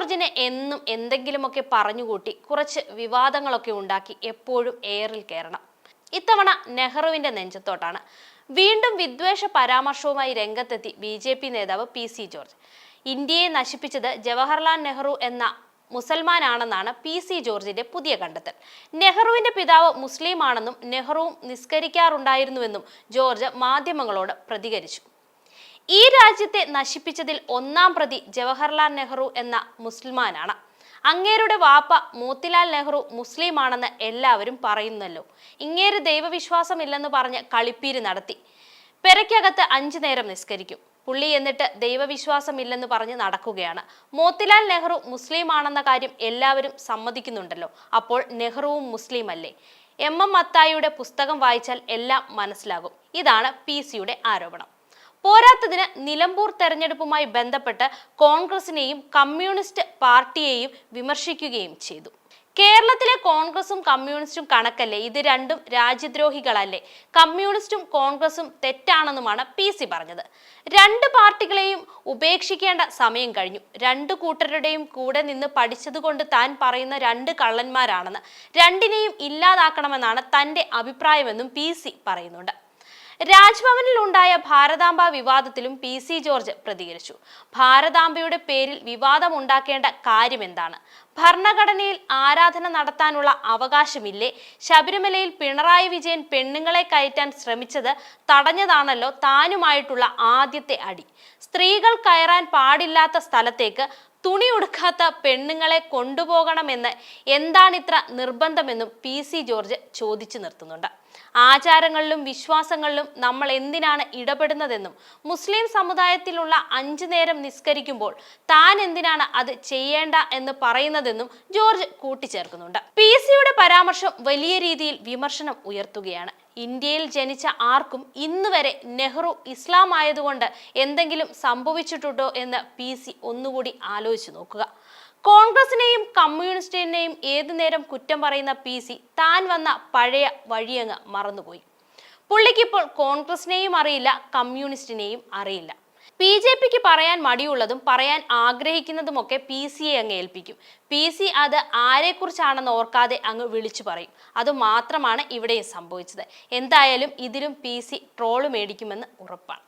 ജോർജിനെ എന്നും എന്തെങ്കിലുമൊക്കെ പറഞ്ഞുകൂട്ടി കുറച്ച് വിവാദങ്ങളൊക്കെ ഉണ്ടാക്കി എപ്പോഴും എയറിൽ കയറണം. ഇത്തവണ നെഹ്റുവിന്റെ നെഞ്ചത്തോട്ടാണ്. വീണ്ടും വിദ്വേഷ പരാമർശവുമായി രംഗത്തെത്തി ബി ജെ പി നേതാവ് പി സി ജോർജ്. ഇന്ത്യയെ നശിപ്പിച്ചത് ജവഹർലാൽ നെഹ്റു എന്ന മുസൽമാനാണെന്നാണ് പി സി ജോർജിന്റെ പുതിയ കണ്ടെത്തൽ. നെഹ്റുവിന്റെ പിതാവ് മുസ്ലിമാണെന്നും നെഹ്റുവും നിസ്കരിക്കാറുണ്ടായിരുന്നുവെന്നും ജോർജ് മാധ്യമങ്ങളോട് പ്രതികരിച്ചു. ഈ രാജ്യത്തെ നശിപ്പിച്ചതിൽ ഒന്നാം പ്രതി ജവഹർലാൽ നെഹ്റു എന്ന മുസ്ലിമാനാണ്. അങ്ങേരുടെ വാപ്പ മോത്തിലാൽ നെഹ്റു മുസ്ലിമാണെന്ന് എല്ലാവരും പറയുന്നല്ലോ. ഇങ്ങേര് ദൈവവിശ്വാസമില്ലെന്ന് പറഞ്ഞ് കളിപ്പീര് നടത്തി. പെരയ്ക്കകത്ത് അഞ്ചു നേരം നിസ്കരിക്കും. പുള്ളി എന്നിട്ട് ദൈവവിശ്വാസമില്ലെന്ന് പറഞ്ഞ് നടക്കുകയാണ്. മോത്തിലാൽ നെഹ്റു മുസ്ലിം ആണെന്ന കാര്യം എല്ലാവരും സമ്മതിക്കുന്നുണ്ടല്ലോ. അപ്പോൾ നെഹ്റുവും മുസ്ലിം അല്ലേ എം എം മത്തായിയുടെ പുസ്തകം വായിച്ചാൽ എല്ലാം മനസ്സിലാകും. ഇതാണ് പി സിയുടെ ആരോപണം. പോരാത്തതിന് നിലമ്പൂർ തെരഞ്ഞെടുപ്പുമായി ബന്ധപ്പെട്ട് കോൺഗ്രസിനെയും കമ്മ്യൂണിസ്റ്റ് പാർട്ടിയെയും വിമർശിക്കുകയും ചെയ്തു. കേരളത്തിലെ കോൺഗ്രസും കമ്മ്യൂണിസ്റ്റും കണക്കല്ലേ? ഇത് രണ്ടും രാജ്യദ്രോഹികളല്ലേ? കമ്മ്യൂണിസ്റ്റും കോൺഗ്രസും തെറ്റാണെന്നുമാണ് പി സി പറഞ്ഞത്. രണ്ട് പാർട്ടികളെയും ഉപേക്ഷിക്കേണ്ട സമയം കഴിഞ്ഞു. രണ്ട് കൂട്ടരുടെയും കൂടെ നിന്ന് പഠിച്ചതുകൊണ്ട് താൻ പറയുന്ന രണ്ട് കള്ളന്മാരാണെന്ന്. രണ്ടിനെയും ഇല്ലാതാക്കണമെന്നാണ് തന്റെ അഭിപ്രായമെന്നും പി സി പറയുന്നുണ്ട്. രാജ്ഭവനിൽ ഉണ്ടായ ഭാരതാംബ വിവാദത്തിലും പി സി ജോർജ് പ്രതികരിച്ചു. ഭാരതാംബയുടെ പേരിൽ വിവാദമുണ്ടാക്കേണ്ട കാര്യം എന്താണ് ഭരണഘടനയിൽ ആരാധന നടത്താനുള്ള അവകാശമില്ലേ? ശബരിമലയിൽ പിണറായി വിജയൻ പെണ്ണുങ്ങളെ കയറ്റാൻ ശ്രമിച്ചത് തടഞ്ഞതാണല്ലോ താനുമായിട്ടുള്ള ആദ്യത്തെ അടി. സ്ത്രീകൾ കയറാൻ പാടില്ലാത്ത സ്ഥലത്തേക്ക് തുണി ഉടുക്കാത്ത പെണ്ണുങ്ങളെ കൊണ്ടുപോകണമെന്ന് എന്താണിത്ര നിർബന്ധമെന്നും പി സി ജോർജ് ചോദിച്ചു നിർത്തുന്നുണ്ട്. ആചാരങ്ങളിലും വിശ്വാസങ്ങളിലും നമ്മൾ എന്തിനാണ് ഇടപെടുന്നതെന്നും മുസ്ലിം സമുദായത്തിലുള്ള അഞ്ചു നേരം നിസ്കരിക്കുമ്പോൾ താൻ എന്തിനാണ് അത് ചെയ്യേണ്ട എന്ന് പറയുന്നതെന്നും ജോർജ് കൂട്ടിച്ചേർക്കുന്നുണ്ട്. പി സിയുടെ പരാമർശം വലിയ രീതിയിൽ വിമർശനം ഉയർത്തുകയാണ്. ഇന്ത്യയിൽ ജനിച്ച ആർക്കും ഇന്ന് വരെ നെഹ്റു ഇസ്ലാം ആയതുകൊണ്ട് എന്തെങ്കിലും സംഭവിച്ചിട്ടുണ്ടോ എന്ന് പി സി ഒന്നുകൂടി ആലോചിച്ചു നോക്കുക. കോൺഗ്രസിനെയും കമ്മ്യൂണിസ്റ്റിനെയും ഏതു നേരം കുറ്റം പറയുന്ന പി സി താൻ വന്ന പഴയ വഴിയങ്ങ് മറന്നുപോയി. പുള്ളിക്കിപ്പോൾ കോൺഗ്രസിനെയും അറിയില്ല കമ്മ്യൂണിസ്റ്റിനെയും അറിയില്ല. പി ജെ പിക്ക് പറയാൻ മടിയുള്ളതും പറയാൻ ആഗ്രഹിക്കുന്നതുമൊക്കെ പി സിയെ അങ്ങ് ഏൽപ്പിക്കും. പി സി അത് ആരെക്കുറിച്ചാണെന്ന് ഓർക്കാതെ അങ്ങ് വിളിച്ചു പറയും. അത് മാത്രമാണ് ഇവിടെയും സംഭവിച്ചത്. എന്തായാലും ഇതിലും പി സി ട്രോൾ മേടിക്കുമെന്ന് ഉറപ്പാണ്.